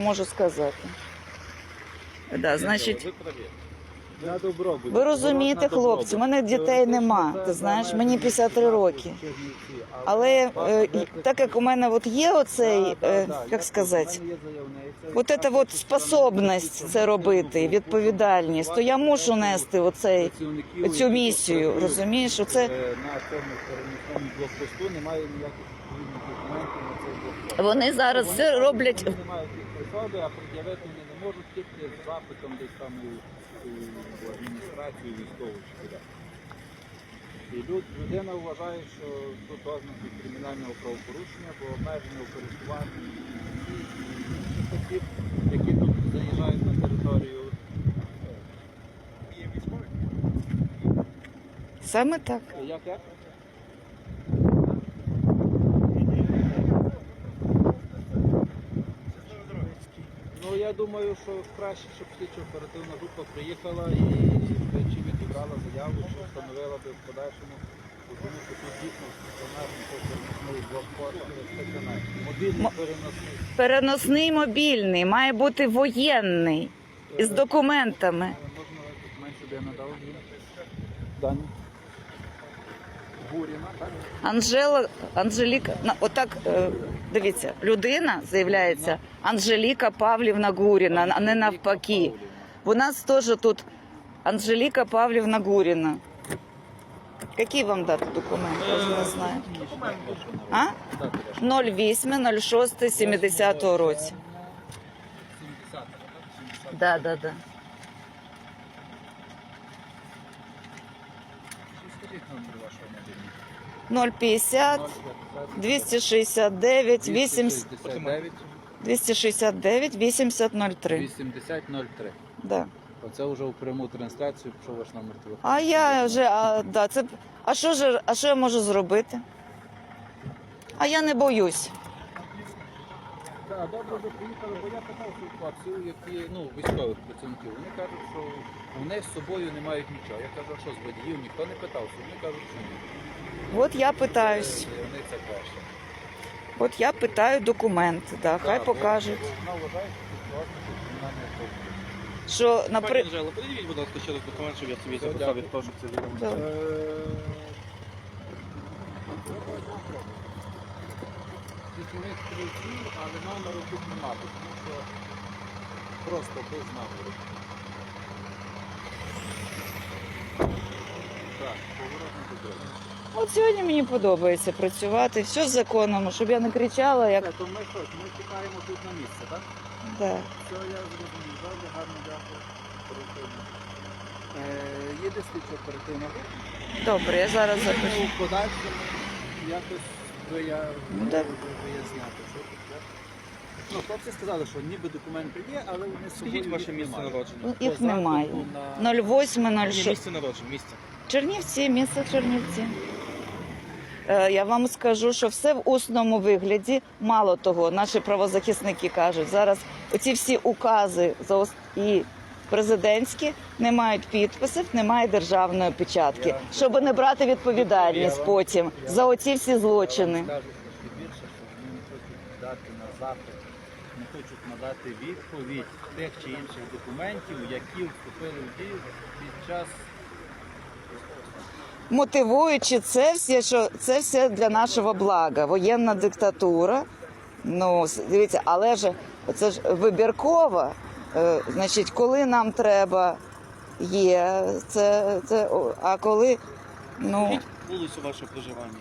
можу сказати. Да, значить. На добробут. ви розумієте, хлопці, у мене дітей нема. Ти знаєш, мені 53 роки. Але е, так як у мене от є оцей, е, як сказати, от ця от способність це робити, відповідальність, то я мушу нести оцей, цю місію. Розумієш, оце Е, блокпосту немає ніяких документів на цей блокпост. вони зараз все роблять. А пред'явити не можуть тільки з запитом десь там у, у, адміністрацію військову чи куди. І люд, людина вважає, що тут ознаки кримінального правопорушення, бо обмеження у користуванні осіб, які тут заїжджають на територію. Є військові? Саме так. Як я думаю, що краще, щоб слідчо оперативна група приїхала і чи відібрала заяву, чи встановила би в подальшому, тому що тут дійсно стаціонарний переносний блокпост стаціонарний. Мобільний переносний. Переносний мобільний має бути воєнний із документами. Можна документ сюди надав Дані. Анжела, Анжеліка, отак, е, дивіться, людина заявляється Анжеліка Павлівна Гуріна, а не навпаки. У нас теж тут Анжеліка Павлівна Гуріна. Які вам дати документи? Я вже не знаю. А? 08 06 70 році. 70. Да, да, да. Скажіть номер вашого мобільного. 050 269 8 69 269 8003. 8003. Да. Оце вже у пряму трансляцію що ваш номер телефону. А я вже, а, да, це, а що ж, а що я можу зробити? А я не боюсь. Так, добре, ви приїхали, бо я питав хлопців, які ну, військових працівників. Вони кажуть, що вони з собою не мають нічого. Я кажу, а що з водіїв ніхто не питався. Вони кажуть, що ні. От я питаюсь. Вони це краще. От я питаю документи, да, хай покажуть. Вона вважає, що власне кримінальне правопорушення. Що, Пані наприклад, подивіть, будь ласка, ще раз документ, щоб я собі записав від того, що це відомо. Да. Тісових стрільців, але номеру тут немає, тому що просто без номеру. Так, от сьогодні мені подобається працювати, все законно, щоб я не кричала, як. Все, то ми що, ми чекаємо тут на місце, так? Да. Все, я зрозумів. Добре, гарно дякую. Оперативно. Е, Їде слідчо оперативна група. Добре, я зараз запишу. У подальшому якось ви я Ну, так. виясняти, що тут. Ну, хлопці сказали, що ніби документи є, але вони з собою Скажіть ваше їх місце немає. народження. Ну, По Їх запиту немає. на- 08, Ні, 06. місце народження, місце. Чернівці, місто Чернівці. Е, Я вам скажу, що все в усному вигляді. Мало того, наші правозахисники кажуть, зараз оці всі укази за ос- і президентські не мають підписів, немає державної печатки, щоб не брати відповідальність потім за оці всі злочини. Дати на запит, не хочуть надати відповідь тих чи інших документів, які вступили в дію під час мотивуючи це все, що це все для нашого блага. Воєнна диктатура. Ну, дивіться, але ж це ж вибірково. Е, значить, коли нам треба, є це, це а коли ну вулицю ваше проживання.